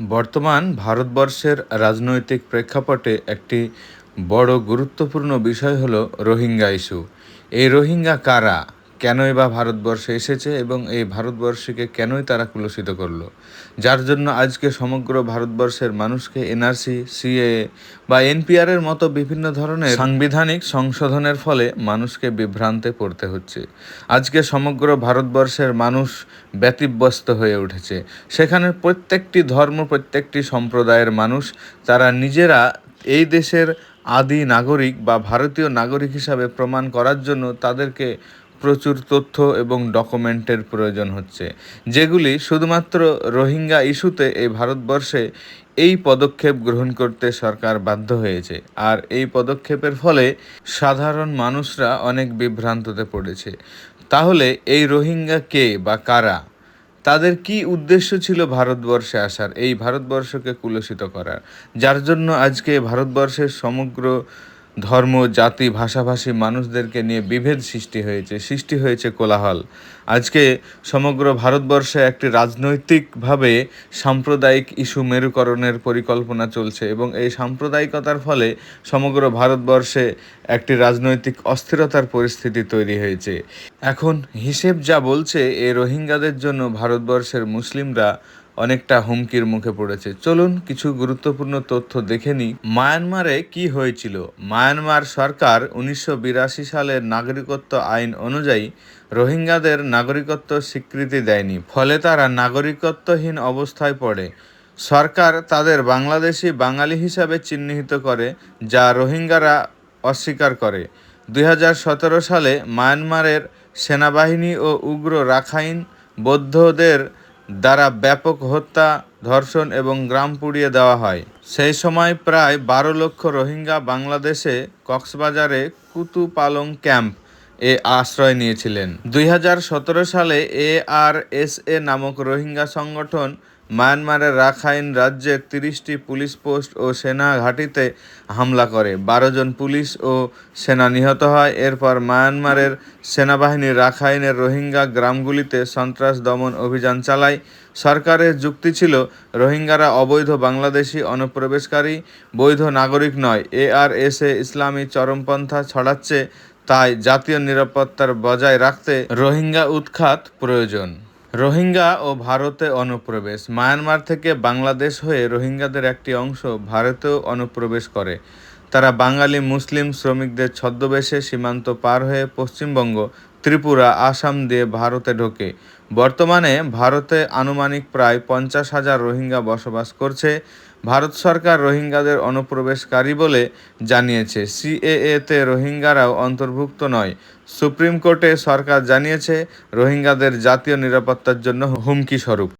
বর্তমান ভারতবর্ষের রাজনৈতিক প্রেক্ষাপটে একটি বড় গুরুত্বপূর্ণ বিষয় হলো রোহিঙ্গা ইস্যু। এই রোহিঙ্গা কারা? কেনই বা ভারতবর্ষে এসেছে এবং এই ভারতবর্ষকে কেনই তারা কুলসিত করল? যার জন্য আজকে সমগ্র ভারতবর্ষের মানুষকে এনআরসি সিএ বা এনপিআরের মতো বিভিন্ন ধরনের সাংবিধানিক সংশোধনের ফলে মানুষকে বিভ্রান্তে পড়তে হচ্ছে। আজকে সমগ্র ভারতবর্ষের মানুষ ব্যতিব্যস্ত হয়ে উঠেছে। সেখানে প্রত্যেকটি ধর্ম, প্রত্যেকটি সম্প্রদায়ের মানুষ, তারা নিজেরা এই দেশের আদি নাগরিক বা ভারতীয় নাগরিক হিসাবে প্রমাণ করার জন্য তাদেরকে প্রচুর তথ্য এবং ডকুমেন্টের প্রয়োজন হচ্ছে, যেগুলি শুধুমাত্র রোহিঙ্গা ইস্যুতে এই ভারতবর্ষে এই পদক্ষেপ গ্রহণ করতে সরকার বাধ্য হয়েছে। আর এই পদক্ষেপের ফলে সাধারণ মানুষরা অনেক বিভ্রান্ততে পড়েছে। তাহলে এই রোহিঙ্গা কে বা কারা? তাদের কি উদ্দেশ্য ছিল ভারতবর্ষে আসার? এই ভারতবর্ষকে কুলসিত করার। যার জন্য আজকে ভারতবর্ষের সমগ্র ধর্ম, জাতি, ভাষাভাষী মানুষদেরকে নিয়ে বিভেদ সৃষ্টি হয়েছে সৃষ্টি হয়েছে কোলাহল। আজকে সমগ্র ভারতবর্ষে একটি রাজনৈতিকভাবে সাম্প্রদায়িক ইস্যু মেরুকরণের পরিকল্পনা চলছে এবং এই সাম্প্রদায়িকতার ফলে সমগ্র ভারতবর্ষে একটি রাজনৈতিক অস্থিরতার পরিস্থিতি তৈরি হয়েছে। এখন হিসেব যা বলছে, এই রোহিঙ্গাদের জন্য ভারতবর্ষের মুসলিমরা অনেকটা হুমকির মুখে পড়েছে। চলুন কিছু গুরুত্বপূর্ণ তথ্য দেখে নিই। মায়ানমারে কি হয়েছিল? মায়ানমার সরকার উনিশশো বিরাশি সালের নাগরিকত্ব আইন অনুযায়ী রোহিঙ্গাদের নাগরিকত্ব স্বীকৃতি দেয়নি। ফলে তারা নাগরিকত্বহীন অবস্থায় পড়ে। সরকার তাদের বাংলাদেশি বাঙালি হিসাবে চিহ্নিত করে, যা রোহিঙ্গারা অস্বীকার করে। দুই হাজার সতেরো সালে মায়ানমারের সেনাবাহিনী ও উগ্র রাখাইন বৌদ্ধদের দ্বারা ব্যাপক হত্যা, ধর্ষণ এবং গ্রাম পুড়িয়ে দেওয়া হয়। সেই সময় প্রায় বারো লক্ষ রোহিঙ্গা বাংলাদেশে কক্সবাজারে কুতুপালং ক্যাম্প। এ আশ্রয় নিয়েছিলেন। দুই হাজার সতেরো সালে এ আর এস এ নামক রোহিঙ্গা সংগঠন মায়ানমারের রাখাইন রাজ্যের তিরিশটি পুলিশ পোস্ট ও সেনা ঘাঁটিতে হামলা করে। বারো জন পুলিশ ও সেনা নিহত হয়। এরপর মায়ানমারের সেনাবাহিনী রাখাইনের রোহিঙ্গা গ্রামগুলিতে সন্ত্রাস দমন অভিযান চালায়। সরকারের যুক্তি ছিল, রোহিঙ্গারা অবৈধ বাংলাদেশি অনুপ্রবেশকারী, বৈধ নাগরিক নয়। এ আর এস এ ইসলামী চরমপন্থা ছড়াচ্ছে তাই জাতীয় নিরাপত্তার বজায় রাখতে রোহিঙ্গা উৎখাত প্রয়োজন। রোহিঙ্গা ও ভারতে অনুপ্রবেশ। মায়ানমার থেকে বাংলাদেশ হয়ে রোহিঙ্গাদের একটি অংশ ভারতেও অনুপ্রবেশ করে। তারা বাঙালি মুসলিম শ্রমিকদের ছদ্মবেশে সীমান্ত পার হয়ে পশ্চিমবঙ্গ, ত্রিপুরা, আসাম দিয়ে ভারতে ঢোকে। বর্তমানে ভারতে আনুমানিক প্রায় পঞ্চাশ হাজার রোহিঙ্গা বসবাস করছে। ভারত সরকার রোহিঙ্গাদের অনুপ্রবেশকারী বলে জানিয়েছে। সিএএতে রোহিঙ্গারাও অন্তর্ভুক্ত নয়। সুপ্রিম কোর্টে সরকার জানিয়েছে, রোহিঙ্গাদের জাতীয় নিরাপত্তার জন্য হুমকি স্বরূপ।